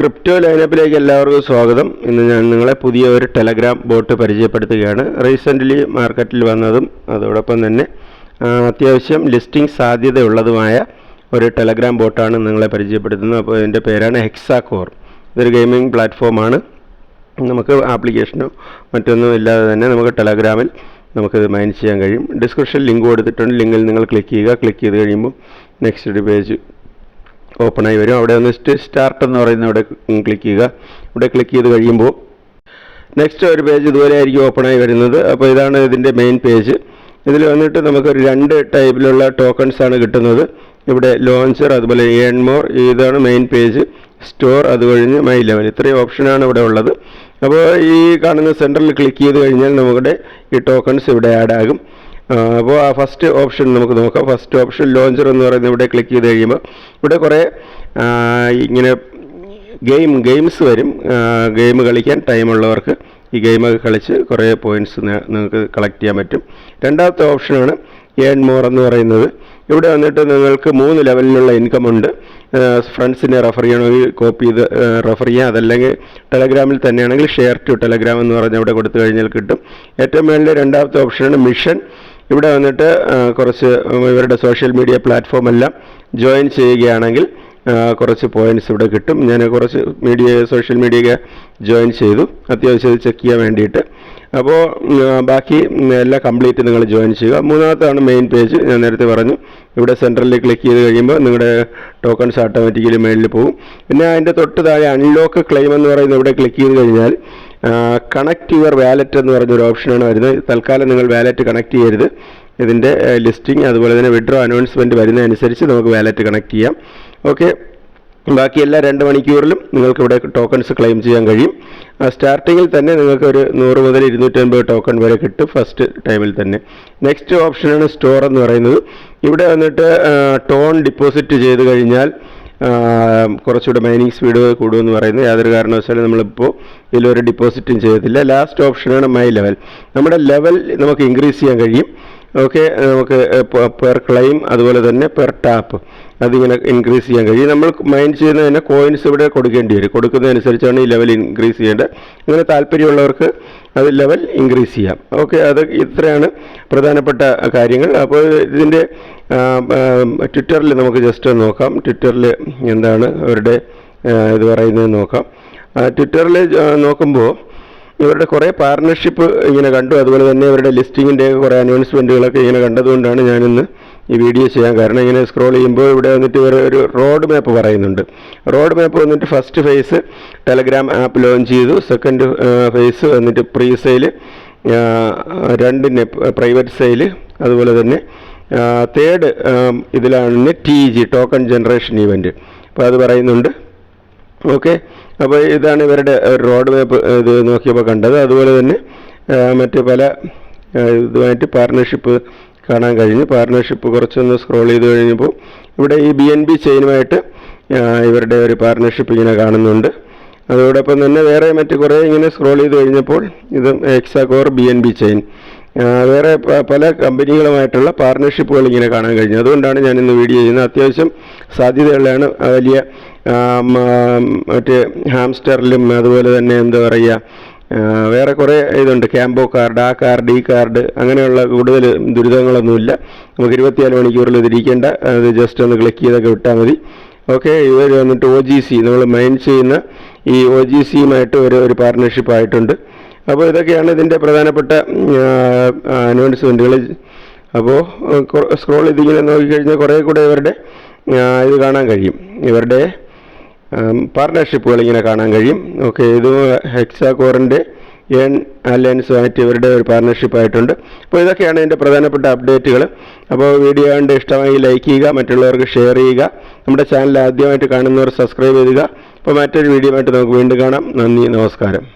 Crypto ലൈനപ്പിലേക്ക് എല്ലാവർക്കും സ്വാഗതം. ഇന്ന് ഞാൻ നിങ്ങളെ പുതിയ ഒരു ടെലഗ്രാം ബോട്ട് പരിചയപ്പെടുത്തുകയാണ്. റീസെന്റ്ലി മാർക്കറ്റിൽ വന്നതും അതോടൊപ്പം തന്നെ അത്യാവശ്യം ലിസ്റ്റിംഗ് സാധ്യതയുള്ളതുമായ ഒരു ടെലഗ്രാം ബോട്ടാണ് നിങ്ങളെ പരിചയപ്പെടുത്തുന്നത്. അപ്പോൾ ഇതിന്റെ പേരാണ് ഹെക്സാകോർ ഇതൊരു ഗെയിമിംഗ് പ്ലാറ്റ്ഫോമാണ് നമുക്ക് ആപ്ലിക്കേഷനോ മറ്റൊന്നും ഇല്ലാതെ തന്നെ നമുക്ക് ടെലഗ്രാമിൽ നമുക്കിത് മൈൻ ചെയ്യാൻ കഴിയും. ഡിസ്ക്രിപ്ഷൻ ലിങ്ക് കൊടുത്തിട്ടുണ്ട്. ലിങ്കിൽ നിങ്ങൾ ക്ലിക്ക് ചെയ്യുക. ക്ലിക്ക് ചെയ്ത് കഴിയുമ്പോൾ നെക്സ്റ്റ് പേജ് ഓപ്പണായി വരും. അവിടെ ഒന്ന് സ്റ്റാർട്ട് എന്ന് പറയുന്ന അവിടെ ക്ലിക്ക് ചെയ്യുക. ഇവിടെ ക്ലിക്ക് ചെയ്ത് കഴിയുമ്പോൾ നെക്സ്റ്റ് ഒരു പേജ് ഇതുപോലെ ആയിരിക്കും ഓപ്പണായി വരുന്നത്. അപ്പോൾ ഇതാണ് ഇതിന്റെ മെയിൻ പേജ് ഇതിൽ വന്നിട്ട് നമുക്കൊരു രണ്ട് ടൈപ്പിലുള്ള ടോക്കൺസ് ആണ് കിട്ടുന്നത്. ഇവിടെ ലോഞ്ചർ അതുപോലെ ഏൺ മോർ ഇതാണ് മെയിൻ പേജ് സ്റ്റോർ അത് കഴിഞ്ഞ് മൈ ലെവൽ ഇത്രയും ഓപ്ഷനാണ് ഇവിടെ ഉള്ളത്. അപ്പോൾ ഈ കാണുന്ന സെന്ററിൽ ക്ലിക്ക് ചെയ്ത് കഴിഞ്ഞാൽ നമ്മുടെ ഈ ടോക്കൺസ് ഇവിടെ ആഡ് ആകും. അപ്പോൾ ആ ഫസ്റ്റ് ഓപ്ഷൻ നമുക്ക് നോക്കാം. ഫസ്റ്റ് ഓപ്ഷൻ ലോഞ്ചർ എന്ന് പറയുന്നത് ഇവിടെ ക്ലിക്ക് ചെയ്ത് കഴിയുമ്പോൾ ഇവിടെ കുറേ ഇങ്ങനെ ഗെയിം ഗെയിംസ് വരും. ഗെയിം കളിക്കാൻ ടൈമുള്ളവർക്ക് ഈ ഗെയിമൊക്കെ കളിച്ച് കുറേ പോയിന്റ്സ് നിങ്ങൾക്ക് കളക്ട് ചെയ്യാൻ പറ്റും. രണ്ടാമത്തെ ഓപ്ഷനാണ് ഏൺ മോർ എന്ന് പറയുന്നത്. ഇവിടെ വന്നിട്ട് നിങ്ങൾക്ക് മൂന്ന് ലെവലിലുള്ള ഇൻകം ഉണ്ട്. ഫ്രണ്ട്സിനെ റെഫർ ചെയ്യണമെങ്കിൽ കോപ്പി ചെയ്ത് റെഫർ ചെയ്യാം. അതല്ലെങ്കിൽ ടെലഗ്രാമിൽ തന്നെയാണെങ്കിൽ ഷെയർ ടു ടെലഗ്രാം എന്ന് പറഞ്ഞ് അവിടെ കൊടുത്തു കഴിഞ്ഞാൽ കിട്ടും. ഏറ്റവും മേളിൽ രണ്ടാമത്തെ ഓപ്ഷനാണ് മിഷൻ ഇവിടെ വന്നിട്ട് കുറച്ച് ഇവരുടെ സോഷ്യൽ മീഡിയ പ്ലാറ്റ്ഫോം എല്ലാം ജോയിൻ ചെയ്യുകയാണെങ്കിൽ കുറച്ച് പോയിന്റ്സ് ഇവിടെ കിട്ടും. ഞാൻ കുറച്ച് മീഡിയ സോഷ്യൽ മീഡിയ ജോയിൻ ചെയ്തു. അത്യാവശ്യം ചെക്ക് ചെയ്യാൻ വേണ്ടിയിട്ട്. അപ്പോൾ ബാക്കി എല്ലാം കംപ്ലീറ്റ് നിങ്ങൾ ജോയിൻ ചെയ്യുക. മൂന്നാമത്താണ് മെയിൻ പേജ് ഞാൻ നേരത്തെ പറഞ്ഞു ഇവിടെ സെൻട്രലിൽ ക്ലിക്ക് ചെയ്ത് കഴിയുമ്പോൾ നിങ്ങളുടെ ടോക്കൺസ് ഓട്ടോമാറ്റിക്കലി മേളിൽ പോകും. പിന്നെ അതിന്റെ തൊട്ട് താഴെ അൺലോക്ക് ക്ലെയിം എന്ന് പറയുന്നത് ഇവിടെ ക്ലിക്ക് ചെയ്ത് കഴിഞ്ഞാൽ കണക്ട് യുവർ വാലറ്റ് എന്ന് പറഞ്ഞൊരു ഓപ്ഷനാണ് വരുന്നത്. തൽക്കാലം നിങ്ങൾ വാലറ്റ് കണക്ട് ചെയ്യരുത്. ഇതിന്റെ ലിസ്റ്റിംഗ് അതുപോലെ തന്നെ വിഡ്രോ അനൗൺസ്മെന്റ് വരുന്നതനുസരിച്ച് നമുക്ക് വാലറ്റ് കണക്ട് ചെയ്യാം. ഓക്കെ ബാക്കി എല്ലാ രണ്ട് മണിക്കൂറിലും നിങ്ങൾക്ക് ഇവിടെ ടോക്കൺസ് ക്ലെയിം ചെയ്യാൻ കഴിയും. സ്റ്റാർട്ടിങ്ങിൽ തന്നെ നിങ്ങൾക്ക് ഒരു നൂറ് മുതൽ ഇരുന്നൂറ്റൻപത് ടോക്കൺ വരെ കിട്ടും ഫസ്റ്റ് ടൈമിൽ തന്നെ. നെക്സ്റ്റ് ഓപ്ഷനാണ് സ്റ്റോർ എന്ന് പറയുന്നത്. ഇവിടെ വന്നിട്ട് ടോൺ ഡിപ്പോസിറ്റ് ചെയ്ത് കഴിഞ്ഞാൽ കുറച്ചുകൂടെ മൈനിങ് സ്പീഡ് കൂടുമെന്ന് പറയുന്നത് യാതൊരു കാരണവശാലും നമ്മളിപ്പോൾ ഇതിലൊരു ഡിപ്പോസിറ്റും ചെയ്യത്തില്ല. ലാസ്റ്റ് ഓപ്ഷനാണ് മൈ ലെവൽ നമ്മുടെ ലെവൽ നമുക്ക് ഇൻക്രീസ് ചെയ്യാൻ കഴിയും. ഓക്കെ നമുക്ക് പെർ ക്ലെയിം അതുപോലെ തന്നെ പെർ ടാപ്പ് അതിങ്ങനെ ഇൻക്രീസ് ചെയ്യാൻ കഴിയും. നമ്മൾ മൈൻഡ് തന്നെ കോയിൻസ് ഇവിടെ കൊടുക്കേണ്ടി വരും. കൊടുക്കുന്നതനുസരിച്ചാണ് ഈ ലെവൽ ഇൻക്രീസ് ചെയ്യേണ്ടത്. അങ്ങനെ താല്പര്യമുള്ളവർക്ക് അത് ലെവൽ ഇൻക്രീസ് ചെയ്യാം. ഓക്കെ അത് ഇത്രയാണ് പ്രധാനപ്പെട്ട കാര്യങ്ങൾ. അപ്പോൾ ഇതിന്റെ ട്വിറ്ററിൽ നമുക്ക് ജസ്റ്റ് നോക്കാം. ട്വിറ്ററിൽ എന്താണ് അവരുടെ ഇത് പറയുന്നത് നോക്കാം. ട്വിറ്ററിൽ നോക്കുമ്പോൾ ഇവരുടെ കുറേ പാർട്ണർഷിപ്പ് ഇങ്ങനെ കണ്ടു. അതുപോലെ തന്നെ ഇവരുടെ ലിസ്റ്റിങ്ങിന്റെ കുറേ അനൗൺസ്മെന്റുകളൊക്കെ ഇങ്ങനെ കണ്ടതുകൊണ്ടാണ് ഞാനിന്ന് ഈ വീഡിയോ ചെയ്യാൻ കാരണം ഇങ്ങനെ സ്ക്രോൾ ചെയ്യുമ്പോൾ ഇവിടെ വന്നിട്ട് ഇവർ ഒരു റോഡ് മാപ്പ് പറയുന്നുണ്ട്. റോഡ് മാപ്പ് വന്നിട്ട് first phase Telegram app launch ചെയ്തു. സെക്കൻഡ് ഫേസ് വന്നിട്ട് പ്രീ സെയിൽ രണ്ട് പ്രൈവറ്റ് സെയിൽ അതുപോലെ തന്നെ തേർഡ് ഇതിലാണ് T G token generation event അപ്പോൾ അത് പറയുന്നുണ്ട്. ഓക്കെ അപ്പോൾ ഇതാണ് ഇവരുടെ റോഡ് മാപ്പ് ഇത് നോക്കിയപ്പോൾ കണ്ടത്. അതുപോലെ തന്നെ മറ്റ് പല ഇതുമായിട്ട് പാർട്ണർഷിപ്പ് കാണാൻ കഴിഞ്ഞു. പാർട്ണർഷിപ്പ് കുറച്ചൊന്ന് സ്ക്രോൾ ചെയ്ത് കഴിഞ്ഞപ്പോൾ ഇവിടെ ഈ ബി എൻ ബി ചെയിനുമായിട്ട് ഇവരുടെ ഒരു പാർട്ണർഷിപ്പ് ഇങ്ങനെ കാണുന്നുണ്ട്. അതോടൊപ്പം തന്നെ വേറെ മറ്റ് കുറേ ഇങ്ങനെ സ്ക്രോൾ ചെയ്ത് കഴിഞ്ഞപ്പോൾ ഇത് എക്സാകോർ ബി എൻ ബി ചെയിൻ വേറെ പല കമ്പനികളുമായിട്ടുള്ള പാർട്ണർഷിപ്പുകൾ ഇങ്ങനെ കാണാൻ കഴിഞ്ഞു. അതുകൊണ്ടാണ് ഞാൻ ഇന്ന് വീഡിയോ ചെയ്യുന്നത്. അത്യാവശ്യം സാധ്യതയുള്ളതാണ്. ആ വലിയ മറ്റേ ഹാംസ്റ്ററിലും അതുപോലെ തന്നെ എന്താ പറയുക വേറെ കുറേ ഇതുണ്ട്. ക്യാമ്പോ കാർഡ് ആ കാർഡ് ഈ കാർഡ് അങ്ങനെയുള്ള കൂടുതൽ ദുരിതങ്ങളൊന്നുമില്ല. നമുക്ക് ഇരുപത്തിനാല് മണിക്കൂറിൽ ഇതിരിക്കേണ്ട അത് ജസ്റ്റ് ഒന്ന് ക്ലിക്ക് ചെയ്തൊക്കെ വിട്ടാൽ മതി. ഓക്കെ ഇവർ വന്നിട്ട് ഒ ജി സി നമ്മൾ മൈൻ ചെയ്യുന്ന ഈ ഒ ജി സിയുമായിട്ട് ഒരു ഒരു പാർട്ണർഷിപ്പ് ആയിട്ടുണ്ട്. അപ്പോൾ ഇതൊക്കെയാണ് ഇതിന്റെ പ്രധാനപ്പെട്ട അനൗൺസ്മെന്റുകൾ അപ്പോൾ സ്ക്രോൾ ചെയ്തിങ്ങനെ നോക്കിക്കഴിഞ്ഞാൽ കുറേ കൂടെ ഇവരുടെ ഇത് കാണാൻ കഴിയും. ഇവരുടെ പാർട്ട്ണർഷിപ്പുകൾ ഇങ്ങനെ കാണാൻ കഴിയും. ഓക്കെ ഇത് ഹെക്സാ കോറിന്റെ എൻ അലയൻസുമായിട്ട് ഇവരുടെ ഒരു പാർട്ണർഷിപ്പ് ആയിട്ടുണ്ട്. അപ്പോൾ ഇതൊക്കെയാണ് ഇതിന്റെ പ്രധാനപ്പെട്ട അപ്ഡേറ്റുകൾ അപ്പോൾ വീഡിയോ കണ്ട് ഇഷ്ടമായി ലൈക്ക് ചെയ്യുക മറ്റുള്ളവർക്ക് ഷെയർ ചെയ്യുക. നമ്മുടെ ചാനൽ ആദ്യമായിട്ട് കാണുന്നവർ സബ്സ്ക്രൈബ് ചെയ്യുക അപ്പോൾ മറ്റൊരു വീഡിയോ ആയിട്ട് നമുക്ക് വീണ്ടും കാണാം. നന്ദി നമസ്കാരം.